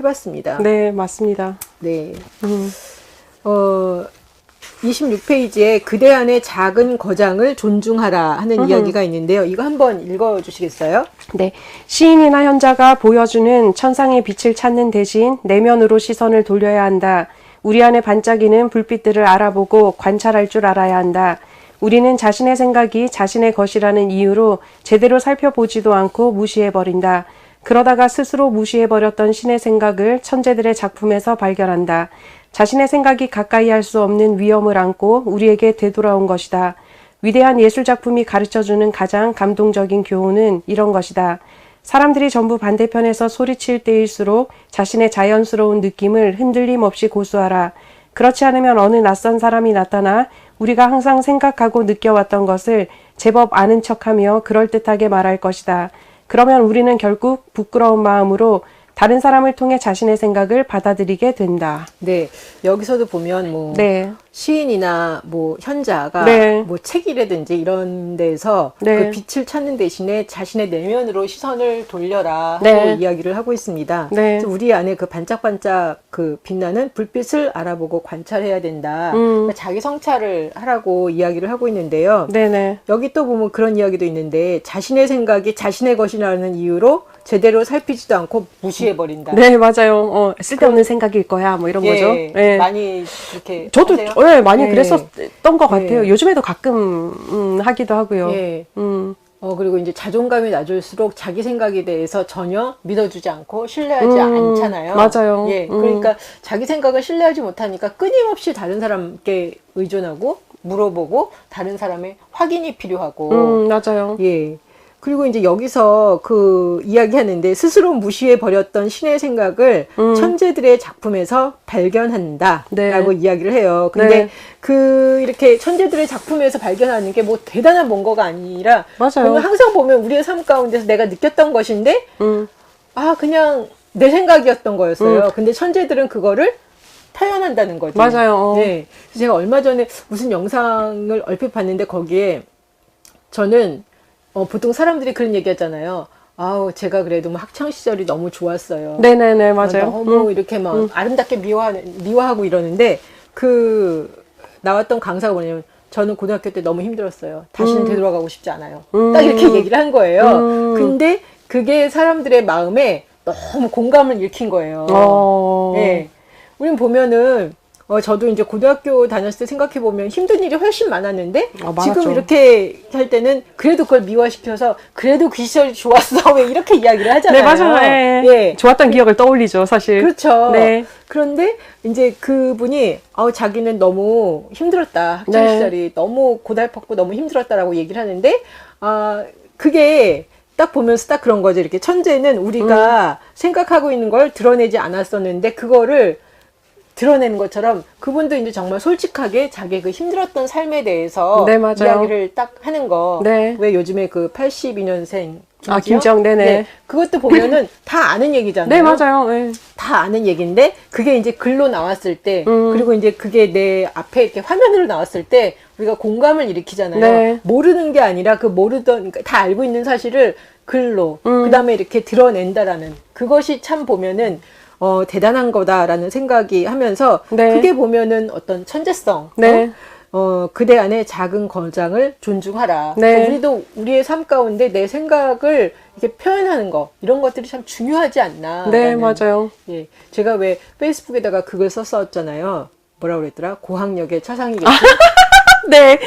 해봤습니다. 네, 맞습니다. 네. 음. 어, 26페이지에 그대 안의 작은 거장을 존중하라 하는 음흠. 이야기가 있는데요. 이거 한번 읽어 주시겠어요? 네. 시인이나 현자가 보여주는 천상의 빛을 찾는 대신 내면으로 시선을 돌려야 한다. 우리 안에 반짝이는 불빛들을 알아보고 관찰할 줄 알아야 한다. 우리는 자신의 생각이 자신의 것이라는 이유로 제대로 살펴보지도 않고 무시해버린다. 그러다가 스스로 무시해버렸던 신의 생각을 천재들의 작품에서 발견한다. 자신의 생각이 가까이 할 수 없는 위험을 안고 우리에게 되돌아온 것이다. 위대한 예술작품이 가르쳐주는 가장 감동적인 교훈은 이런 것이다. 사람들이 전부 반대편에서 소리칠 때일수록 자신의 자연스러운 느낌을 흔들림 없이 고수하라. 그렇지 않으면 어느 낯선 사람이 나타나 우리가 항상 생각하고 느껴왔던 것을 제법 아는 척하며 그럴듯하게 말할 것이다. 그러면 우리는 결국 부끄러운 마음으로 다른 사람을 통해 자신의 생각을 받아들이게 된다. 네. 여기서도 보면 뭐 네. 시인이나 뭐 현자가 네. 뭐 책이라든지 이런 데서 네. 그 빛을 찾는 대신에 자신의 내면으로 시선을 돌려라 하고 네. 이야기를 하고 있습니다. 네. 우리 안에 그 반짝반짝 그 빛나는 불빛을 알아보고 관찰해야 된다. 음. 그러니까 자기 성찰을 하라고 이야기를 하고 있는데요. 네네. 여기 또 보면 그런 이야기도 있는데 자신의 생각이 자신의 것이라는 이유로 제대로 살피지도 않고 무시해 버린다. 네, 맞아요. 어, 쓸데없는 생각일 거야. 뭐 이런 예, 거죠. 예. 많이 그렇게 저도 하세요? 예, 많이 예. 그랬었던 것 같아요. 예. 요즘에도 가끔 음, 하기도 하고요. 예. 음, 어 그리고 이제 자존감이 낮을수록 자기 생각에 대해서 전혀 믿어주지 않고 신뢰하지 음, 않잖아요. 맞아요. 예, 음. 그러니까 자기 생각을 신뢰하지 못하니까 끊임없이 다른 사람께 의존하고 물어보고 다른 사람의 확인이 필요하고 음, 맞아요. 예. 그리고 이제 여기서 그 이야기하는데 스스로 무시해 버렸던 신의 생각을 음. 천재들의 작품에서 발견한다라고 네. 이야기를 해요. 근데 네. 그 이렇게 천재들의 작품에서 발견하는 게 뭐 대단한 뭔가가 아니라 맞아요. 항상 보면 우리의 삶 가운데서 내가 느꼈던 것인데 음, 아 그냥 내 생각이었던 거였어요. 근데 천재들은 그거를 표현한다는 거죠. 맞아요. 어. 네. 제가 얼마 전에 무슨 영상을 얼핏 봤는데 거기에 저는 어, 보통 사람들이 그런 얘기 하잖아요. 아우, 제가 그래도 뭐 학창 시절이 너무 좋았어요. 네네네, 아, 맞아요. 너무 음, 이렇게 막 아름답게 미화하는, 미화하고 이러는데 그 나왔던 강사가 뭐냐면 저는 고등학교 때 너무 힘들었어요. 다시는 되돌아가고 싶지 않아요. 음. 딱 이렇게 얘기를 한 거예요. 음. 근데 그게 사람들의 마음에 너무 공감을 일으킨 거예요. 어, 예. 우린 보면은 어 저도 이제 고등학교 다녔을 때 생각해 보면 힘든 일이 훨씬 많았는데 아. 지금 이렇게 할 때는 그래도 그걸 미화시켜서 그래도 그 시절이 좋았어 왜 이렇게 이야기를 하잖아요. 네, 맞아요. 예. 예. 좋았던 기억을 떠올리죠, 사실. 그렇죠. 네. 그런데 이제 그분이 어 자기는 너무 힘들었다 학창 네. 시절이 너무 고달팠고 너무 힘들었다라고 얘기를 하는데 아 그게 딱 보면서 딱 그런 거죠. 이렇게 천재는 우리가 음. 생각하고 있는 걸 드러내지 않았었는데 그거를 드러내는 것처럼 그분도 이제 정말 솔직하게 자기 그 힘들었던 삶에 대해서 네, 맞아요. 이야기를 딱 하는 거. 네. 왜 요즘에 그 82년생 아, 김지영, 네네. 그것도 보면은 다 아는 얘기잖아요. 네, 맞아요. 예. 다 아는 얘기인데 그게 이제 글로 나왔을 때 음. 그리고 이제 그게 내 앞에 이렇게 화면으로 나왔을 때 우리가 공감을 일으키잖아요. 네. 모르는 게 아니라 그 모르던 그러니까 다 알고 있는 사실을 글로 음. 그다음에 이렇게 드러낸다라는 그것이 참 보면은 어 대단한 거다라는 생각이 하면서 네. 그게 보면은 어떤 천재성 네. 어, 어, 그대 안의 작은 거장을 존중하라. 네. 그래서 우리도 우리의 삶 가운데 내 생각을 이렇게 표현하는 거 이런 것들이 참 중요하지 않나. 네, 맞아요. 예, 제가 왜 페이스북에다가 그걸 썼었잖아요. 뭐라 그랬더라? 고학력의 차상이겠지. 네.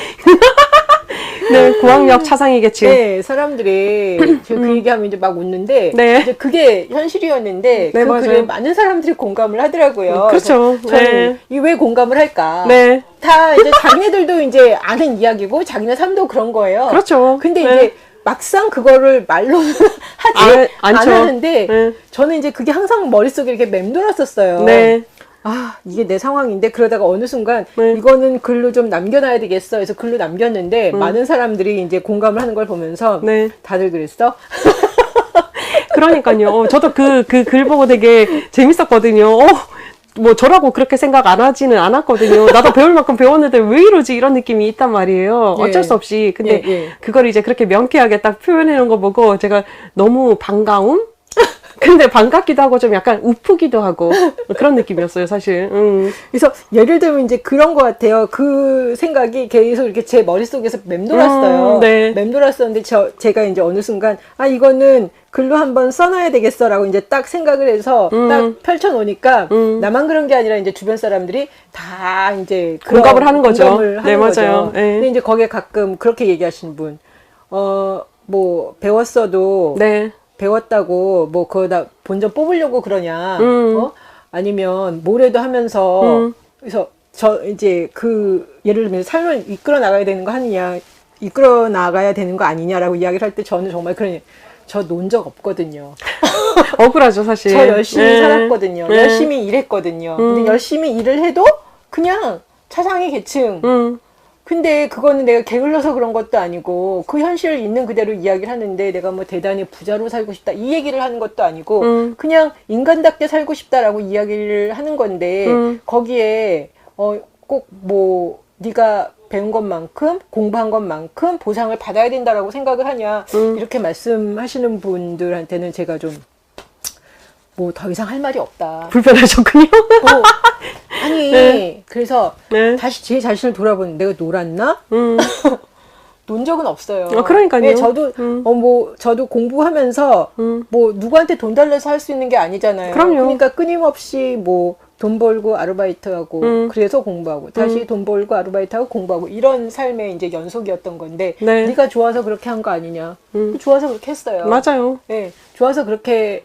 네, 고학력 차상이겠지. 네, 사람들이 제가 그 얘기하면 이제 막 웃는데 음. 네. 이제 그게 현실이었는데 네, 그 맞아요. 글에 많은 사람들이 공감을 하더라고요. 그렇죠. 그래서 저는 네. 이왜 공감을 할까? 네. 다 이제 자기네들도 이제 아는 이야기고 자기네 삶도 그런 거예요. 그렇죠. 근데 네. 이제 막상 그거를 말로 하지 안- 안, 않죠. 하는데 네. 저는 이제 그게 항상 머릿속에 이렇게 맴돌았었어요. 네. 아, 이게 내 상황인데 그러다가 어느 순간 네. 이거는 글로 좀 남겨놔야 되겠어. 해서 글로 남겼는데 많은 사람들이 이제 공감을 하는 걸 보면서 음. 네. 다들 그랬어? 그러니까요. 어, 저도 그, 그 글 보고 되게 재밌었거든요. 어, 뭐 저라고 그렇게 생각 안 하지는 않았거든요. 나도 배울 만큼 배웠는데 왜 이러지? 이런 느낌이 있단 말이에요. 예. 어쩔 수 없이. 근데 예, 예. 그걸 이제 그렇게 명쾌하게 딱 표현해 놓은 거 보고 제가 너무 반가움? 근데 반갑기도 하고 좀 약간 우프기도 하고 그런 느낌이었어요, 사실. 음. 그래서 예를 들면 이제 그런 것 같아요. 그 생각이 계속 이렇게 제 머릿속에서 맴돌았어요. 음, 네. 맴돌았었는데 저, 제가 이제 어느 순간, 아, 이거는 글로 한번 써놔야 되겠어라고 이제 딱 생각을 해서 음. 딱 펼쳐놓으니까 음. 나만 그런 게 아니라 이제 주변 사람들이 다 이제 그런 공감을 하는 거죠. 공감을 네, 하는 거죠. 맞아요. 네. 근데 이제 거기에 가끔 그렇게 얘기하시는 분, 어, 뭐, 배웠어도 네. 배웠다고 뭐 그거다 본전 뽑으려고 그러냐 음. 어? 아니면 뭐래도 하면서 음. 그래서 저 이제 그 예를 들면 삶을 이끌어 나가야 되는 거 아니냐 이끌어 나가야 되는 거 아니냐라고 이야기를 할 때 저는 정말 그런 저 논 적 없거든요. 억울하죠, 사실. 저 열심히 네. 살았거든요. 네. 열심히 일했거든요. 음. 근데 열심히 일을 해도 그냥 차상위 계층. 음. 근데 그거는 내가 게을러서 그런 것도 아니고 그 현실을 있는 그대로 이야기를 하는데 내가 뭐 대단히 부자로 살고 싶다 이 얘기를 하는 것도 아니고 음. 그냥 인간답게 살고 싶다라고 이야기를 하는 건데 음. 거기에 어 꼭 뭐 네가 배운 것만큼 공부한 것만큼 보상을 받아야 된다라고 생각을 하냐 음. 이렇게 말씀하시는 분들한테는 제가 좀 뭐 더 이상 할 말이 없다. 불편하셨군요. 어, 아니 네. 그래서 네. 다시 제 자신을 돌아보는 내가 놀았나? 음. 논 적은 없어요. 어, 그러니까요. 네, 저도 음. 어뭐 저도 공부하면서 음. 뭐 누구한테 돈 달래서 할 수 있는 게 아니잖아요. 그럼요. 그러니까 끊임없이 뭐 돈 벌고 아르바이트하고 음. 그래서 공부하고 다시 돈 벌고 아르바이트하고 공부하고 이런 삶의 이제 연속이었던 건데 네. 네가 좋아서 그렇게 한 거 아니냐? 음. 좋아서 그렇게 했어요. 맞아요. 네, 좋아서 그렇게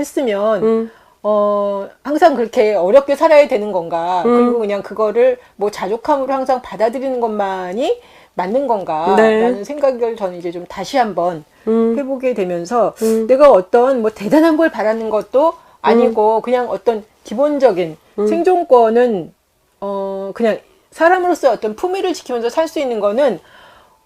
했, 했으면 음. 어, 항상 그렇게 어렵게 살아야 되는 건가? 음. 그리고 그냥 그거를 뭐 자족함으로 항상 받아들이는 것만이 맞는 건가? 네. 라는 생각을 저는 이제 좀 다시 한번 음. 해보게 되면서 음. 내가 어떤 뭐 대단한 걸 바라는 것도 아니고 그냥 어떤 기본적인 음. 생존권은 어, 그냥 사람으로서의 어떤 품위를 지키면서 살 수 있는 거는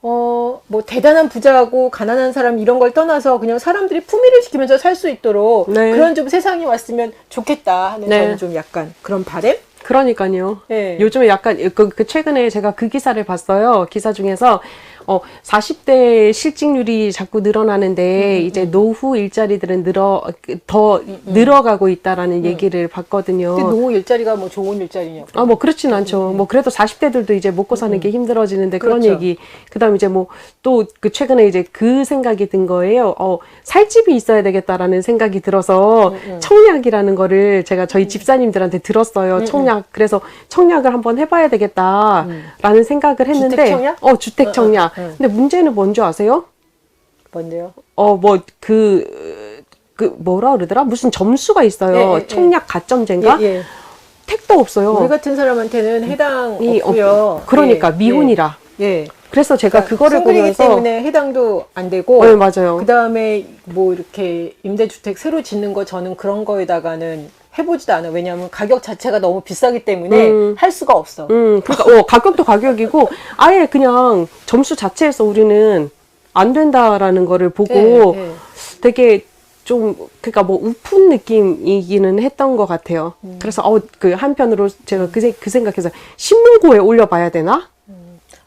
어, 뭐 대단한 부자하고 가난한 사람 이런 걸 떠나서 그냥 사람들이 품위를 지키면서 살 수 있도록 네. 그런 좀 세상이 왔으면 좋겠다 하는 네. 저는 좀 약간 그런 바램? 그러니까요. 네. 요즘에 약간 그, 그 최근에 제가 그 기사를 봤어요. 기사 중에서 어 40대 실직률이 자꾸 늘어나는데 음, 이제 노후 일자리들은 늘어 더 늘어가고 있다라는 얘기를 봤거든요. 음, 근데 노후 일자리가 뭐 좋은 일자리냐고. 아, 뭐, 그렇진 않죠. 뭐, 그래도 40대들도 이제 먹고 사는 게 힘들어지는데 그런 음. 그렇죠. 얘기. 그 다음에 이제 뭐, 또, 그, 최근에 이제 그 생각이 든 거예요. 어, 살 집이 있어야 되겠다라는 생각이 들어서 음, 청약이라는 거를 제가 저희 집사님들한테 들었어요. 청약. 그래서 청약을 한번 해봐야 되겠다라는 생각을 했는데. 주택 청약? 어, 주택 청약. 응, 응. 근데 문제는 뭔지 아세요? 뭔데요? 어, 뭐, 그, 그, 뭐라 그러더라? 무슨 점수가 있어요. 예, 예, 예. 청약 가점제인가? 예, 예. 택도 없어요. 우리 같은 사람한테는 해당이 이 없고요. 없- 그러니까 예, 미혼이라. 예. 예. 그래서 제가 그거를 싱글이기 보면서 때문에 해당도 안 되고. 어, 네, 맞아요. 그 다음에 뭐 이렇게 임대주택 새로 짓는 거 저는 그런 거에다가는 해보지도 않아요. 왜냐하면 가격 자체가 너무 비싸기 때문에 음. 할 수가 없어. 음, 그러니까 어, 가격도 가격이고 아예 그냥 점수 자체에서 우리는 안 된다라는 거를 보고 예, 예. 되게 좀 그러니까 뭐 우픈 느낌이기는 했던 것 같아요. 음. 그래서 어그 한편으로 제가 그, 생- 그 생각해서 신문고에 올려봐야 되나?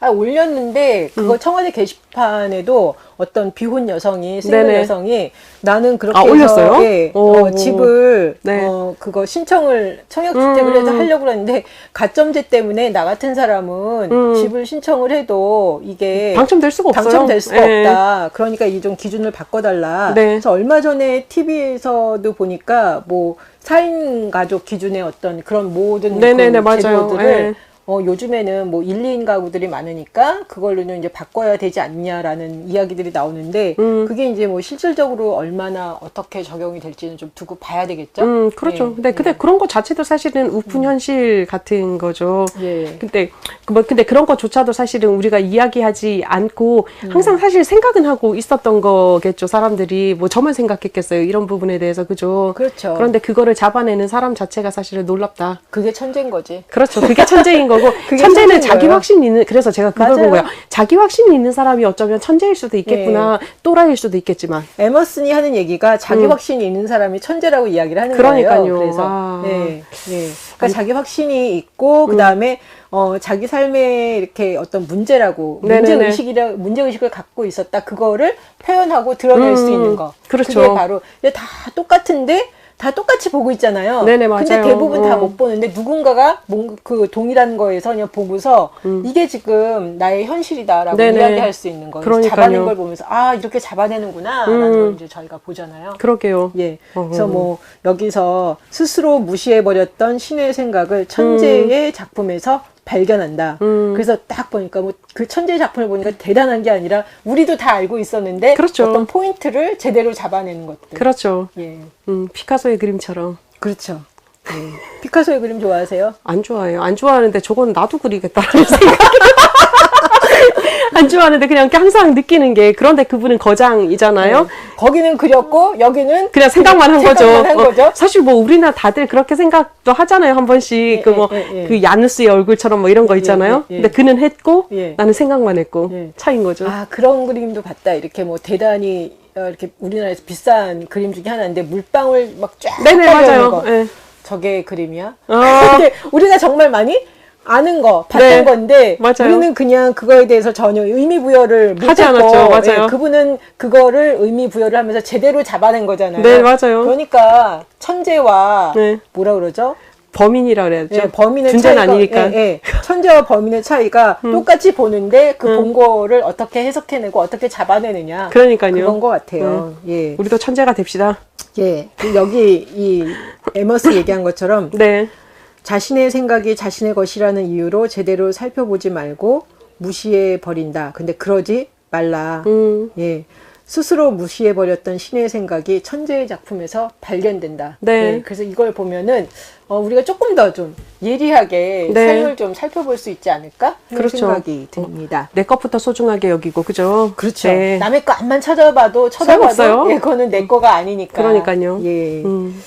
아, 올렸는데 그거 음. 청와대 게시판에도 어떤 비혼 여성이 싱글 네네. 여성이 나는 그렇게 아, 올렸어요? 예, 오. 어, 집을 네. 어, 그거 신청을 청약주택을 음. 해서 하려고 그러는데 가점제 때문에 나 같은 사람은 음. 집을 신청을 해도 이게 당첨될 수가 없어요. 당첨될 수가 예. 없다. 그러니까 이 좀 기준을 바꿔달라. 네. 그래서 얼마 전에 TV에서도 보니까 뭐 4인 가족 기준의 어떤 그런 모든 네네네, 그 맞아요. 제도들을 예. 어, 요즘에는 뭐 1, 2인 가구들이 많으니까 그걸로는 이제 바꿔야 되지 않냐라는 이야기들이 나오는데 음. 그게 이제 뭐 실질적으로 얼마나 어떻게 적용이 될지는 좀 두고 봐야 되겠죠? 음, 그렇죠. 예, 근데, 근데 그런 것 자체도 사실은 우픈 현실 같은 거죠. 예. 근데 그뭐 근데 그런 것조차도 사실은 우리가 이야기하지 않고 항상 사실 생각은 하고 있었던 거겠죠 사람들이 뭐 저만 생각했겠어요 이런 부분에 대해서 그죠 그렇죠. 그런데 그거를 잡아내는 사람 자체가 사실은 놀랍다 그게 천재인 거지. 그렇죠 그게 천재인 거고 거고 천재는 자기 거예요. 확신 있는 그래서 제가 그걸 맞아요. 본 거예요. 자기 확신 있는 사람이 어쩌면 천재일 수도 있겠구나, 또라이일 수도 있겠지만. 에머슨이 하는 얘기가 자기 확신이 있는 사람이 천재라고 이야기를 하는 음. 그러니까요. 거예요. 그래서 아. 네, 네. 그러니까 자기 확신이 있고 음. 그 다음에 어, 자기 삶에 이렇게 어떤 문제라고. 문제 의식이라 문제 의식을 갖고 있었다 그거를 표현하고 드러낼 수 음, 있는 거. 그렇죠. 그게 바로 근데 다 똑같은데. 다 똑같이 보고 있잖아요. 네네, 근데 맞아요. 대부분 다 어. 못 보는데 누군가가 뭔- 그 동일한 거에서 그냥 보고서 이게 지금 나의 현실이다라고 음. 네네. 이야기할 수 있는 거예요. 그러니까요. 잡아낸 걸 보면서 아 이렇게 잡아내는구나라는 음. 걸 이제 저희가 보잖아요. 그러게요. 예. 어허. 그래서 뭐 여기서 스스로 무시해 버렸던 신의 생각을 천재의 작품에서 발견한다. 음. 그래서 딱 보니까 뭐 그 천재 작품을 보니까 대단한 게 아니라 우리도 다 알고 있었는데 그렇죠. 어떤 포인트를 제대로 잡아내는 것들. 그렇죠. 예. 음, 피카소의 그림처럼. 그렇죠. 예. 피카소의 그림 좋아하세요? 안 좋아해요. 안 좋아하는데 저건 나도 그리겠다라는 생각. 안 좋아하는데 그냥 항상 느끼는 게 그런데 그분은 거장이잖아요. 네. 거기는 그렸고 여기는 그냥 생각만 한 거죠. 생각만 한 어, 거죠. 사실 뭐 우리나 다들 그렇게 생각도 하잖아요. 한 번씩 그 뭐그 예, 예, 예. 야누스의 얼굴처럼 뭐 이런 거 있잖아요. 예, 예, 예. 근데 그는 했고 예. 나는 생각만 했고 예. 차인 거죠. 아 그런 그림도 봤다. 이렇게 뭐 대단히 어, 이렇게 우리나라에서 비싼 그림 중에 하나인데 물방울 막쫙 네네 맞아요. 거. 예. 저게 그림이야? 아. 근데 우리가 정말 많이 아는 거, 봤던 네, 건데 맞아요. 우리는 그냥 그거에 대해서 전혀 의미 부여를 하지 않았죠. 맞아요. 예, 그분은 그거를 의미 부여를 하면서 제대로 잡아낸 거잖아요. 네, 맞아요. 그러니까 천재와 네. 뭐라 그러죠? 범인이라 그래야죠. 예, 범인의 존재는 차이가 아니니까. 음. 예, 예. 천재와 범인의 차이가 똑같이 보는데 그 본 거를 어떻게 해석해내고 어떻게 잡아내느냐 그러니까요. 그건 것 같아요. 예, 우리도 천재가 됩시다. 예. 그 여기 이 에머스 얘기한 것처럼 네. 자신의 생각이 자신의 것이라는 이유로 제대로 살펴보지 말고 무시해 버린다. 근데 그러지 말라. 음. 예. 스스로 무시해 버렸던 신의 생각이 천재의 작품에서 발견된다. 네. 예, 그래서 이걸 보면은 어, 우리가 조금 더 좀 예리하게 네. 삶을 좀 살펴볼 수 있지 않을까 하는 그렇죠. 생각이 듭니다. 내 것부터 소중하게 여기고 그죠? 그렇죠. 네. 남의 거 앞만 찾아봐도 쳐다봐도. 예, 그거는 내 거가 아니니까. 그러니까요. 예. 음.